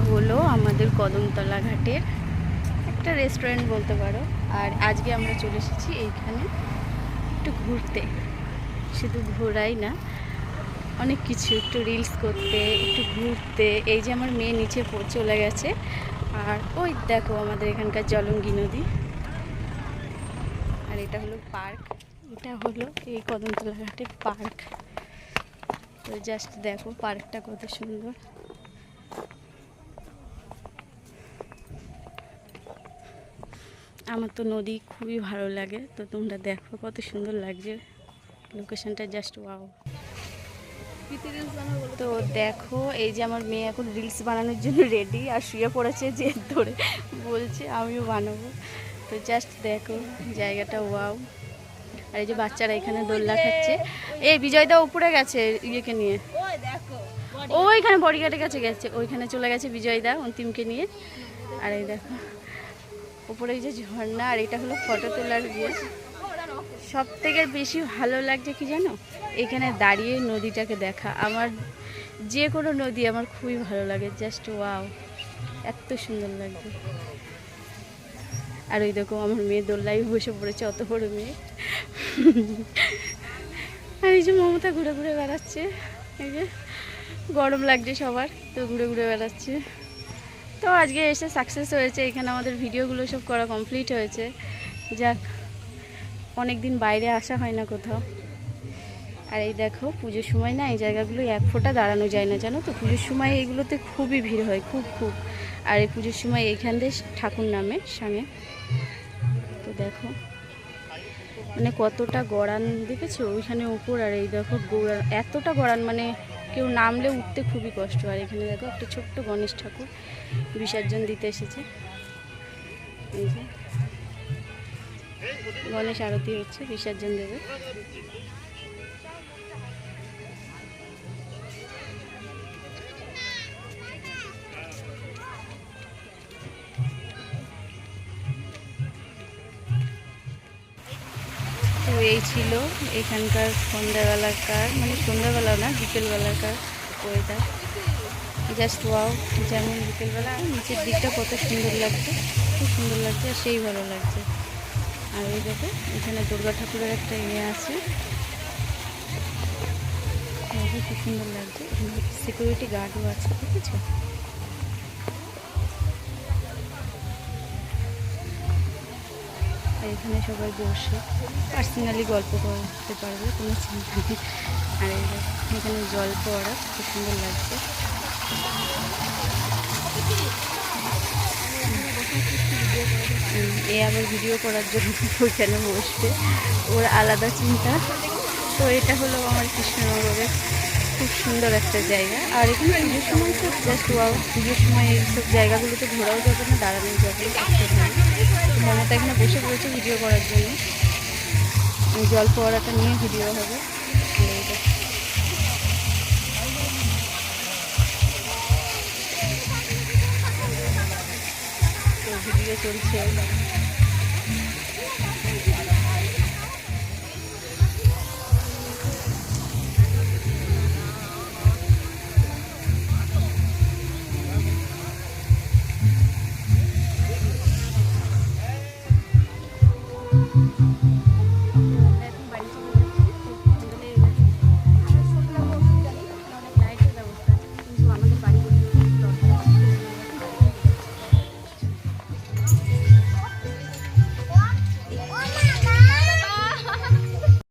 হলো আমাদের কদমতলা ঘাটের একটা রেস্টুরেন্ট বলতে পারো। আর আজকে আমরা চলে এসেছি এইখানে একটু ঘুরতে। শুধু ঘোরাই না, অনেক কিছু, একটু রিলস করতে, একটু ঘুরতে। এই যে আমার মেয়ে নিচে চলে গেছে। আর ওই দেখো আমাদের এখানকার জলঙ্গি নদী। আর এটা হলো পার্ক। এটা হলো এই কদমতলা ঘাটের পার্ক। তো জাস্ট দেখো পার্কটা কত সুন্দর। আমার তো নদী খুবই ভালো লাগে, তো তোমরা দেখো কত সুন্দর লাগছে। লোকেশনটা জাস্ট ওয়াও তো দেখো, এই যে আমার মেয়ে এখন রিলস বানানোর জন্য রেডি আর শুয়ে পড়েছে যে ধরে বলছে, আমিও বানাবো। তো জাস্ট দেখো, জায়গাটা ওয়াও আর এই যে বাচ্চারা এখানে দোল্লা খাচ্ছে। এই বিজয়দা উপরে গেছে ইয়েকে নিয়ে। ও ওইখানে বডিগার্ডের কাছে গেছে, ওইখানে চলে গেছে বিজয়দা অন্তিমকে নিয়ে। আর এই দেখো উপরে যে ঝর্ণা আর এটা হলো ফটো তোলার ইয়ে সব থেকে বেশি ভালো লাগছে কি জানো? এখানে দাঁড়িয়ে নদীটাকে দেখা। আমার যে কোনো নদী আমার খুবই ভালো লাগে। জাস্ট ওয়াও এত সুন্দর লাগছে। আর ওই দেখো, আমার মেয়ে দোল্লাই বসে পড়েছে, অত বড় মেয়ে। আর এই যে মমতা ঘুরে ঘুরে বেড়াচ্ছে। এই যে গরম লাগছে সবার, তো ঘুরে ঘুরে বেড়াচ্ছে। তো আজকে এসে সাকসেস হয়েছে, এখানে আমাদের ভিডিওগুলো সব করা কমপ্লিট হয়েছে। যাক অনেক দিন বাইরে আসা হয় না কোথাও। আর এই দেখো, পুজোর সময় না এই জায়গাগুলো এক ফোঁটা দাঁড়ানো যায় না, জানো তো? পুজোর সময় এইগুলোতে খুবই ভিড় হয়, খুব খুব। আর এই পুজোর সময় এইখান দিয়ে ঠাকুর নামে সামনে তো দেখো মানে কতটা গড়ান, দেখেছ? ওইখানে উপর আর এই দেখো গড়ান এতটা গড়ান মানে কেউ নামলে উঠতে খুবই কষ্ট আর এখানে দেখো একটা ছোট্ট গণেশ ঠাকুর বিসর্জন দিতে এসেছে। গণেশ আরতি হচ্ছে, বিসর্জন দেবে। এই ছিল এখানকার সন্ধ্যাবেলাকার মানে সন্ধ্যাবেলা না বিকেলবেলাকার ওয়েদার জাস্ট ওয়াও যেমন বিকেলবেলা নিচের দিকটা কত সুন্দর লাগছে, খুব সুন্দর লাগছে, আর সেই ভালো লাগছে। আর এই দেখো, এখানে দুর্গা ঠাকুরের একটা ইয়ে আছে। খুব সুন্দর লাগছে। সিকিউরিটি গার্ডও আছে, ঠিক আছে? এখানে সবাই বসে পার্সোনালি গল্প করতে পারবে, কোনো চিন্তা নেই। আর এখানে জল পড়া, খুব সুন্দর লাগছে। এ আবার ভিডিও করার জন্য ওইখানে বসবে। ওর আলাদা চিন্তা। তো এটা হলো আমার কৃষ্ণনগরের খুব সুন্দর একটা জায়গা। আর এখানে পুজোর সময় তো জাস্ট পুজোর সময় এইসব জায়গাগুলোতে ঘোরাও যাবে না দাঁড়ানো যাবে মমতা এখানে বসে পড়েছে ভিডিও করার জন্য। জল ফোয়ারাটা নিয়ে ভিডিও হবে। ভিডিও চলছে। comfortable.